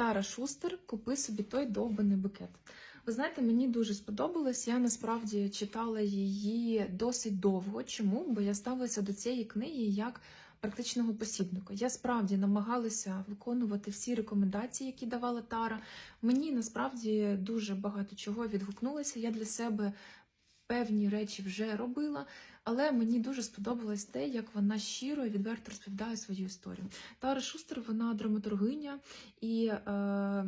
Тара Шустер, купи собі той довбаний букет. Ви знаєте, мені дуже сподобалось. Я насправді читала її досить довго. Чому? Бо я ставилася до цієї книги як практичного посібника. Я справді намагалася виконувати всі рекомендації, які давала Тара. Мені насправді дуже багато чого відгукнулося. Я для себе певні речі вже робила, але мені дуже сподобалось те, як вона щиро і відверто розповідає свою історію. Тара Шустер, вона драматургиня і. Е,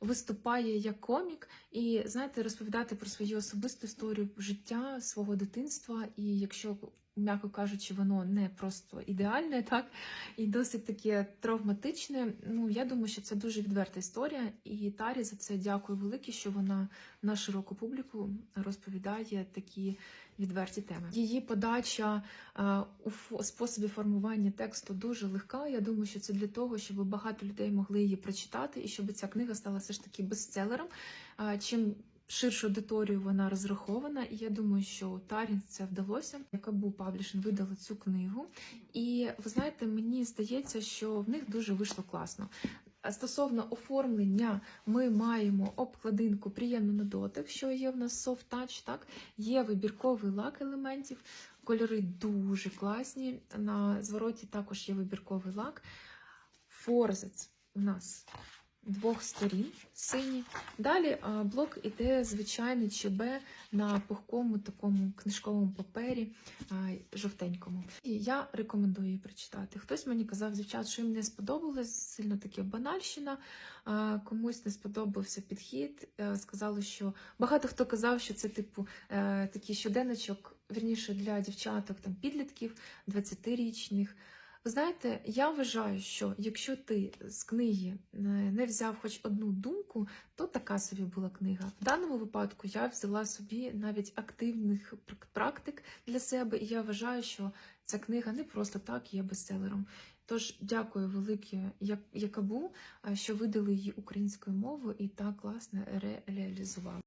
Виступає як комік, і знаєте, розповідати про свою особисту історію життя, свого дитинства. І якщо, м'яко кажучи, воно не просто ідеальне, так і досить таке травматичне. Ну я думаю, що це дуже відверта історія. І Тарі за це дякую велике, що вона на широку публіку розповідає такі відверті теми. Її подача е, у способі формування тексту дуже легка. Я думаю, що це для того, щоб багато людей могли її прочитати, і щоб ця книга стала все ж таки бестселером. Е, Чим ширшу аудиторію вона розрахована, і я думаю, що Тарін це вдалося. Якабу Паблішн видала цю книгу, і ви знаєте, мені здається, що в них дуже вийшло класно. Стосовно оформлення, ми маємо обкладинку приємно на дотик, що є в нас soft touch, так є вибірковий лак елементів, кольори дуже класні. На звороті також є вибірковий лак. Форзець у нас двох сторін синій. Далі блок іде звичайний ЧБ на пухкому такому книжковому папері жовтенькому. І я рекомендую її прочитати. Хтось мені казав, дівчат, що їм не сподобалось, сильно таке банальщина. Комусь не сподобався підхід. е, Сказали, що багато хто казав, що це типу е, такий щоденничок, вірніше для дівчаток, там підлітків, 20-річних. Ви знаєте, я вважаю, що якщо ти з книги е, не взяв хоч одну думку, то така собі була книга. В даному випадку я взяла собі навіть активних практик для себе, і я вважаю, що ця книга не просто так є бестселером. Тож дякую велике Якабу, е, що видали її українською мовою і так класно ре- реалізували.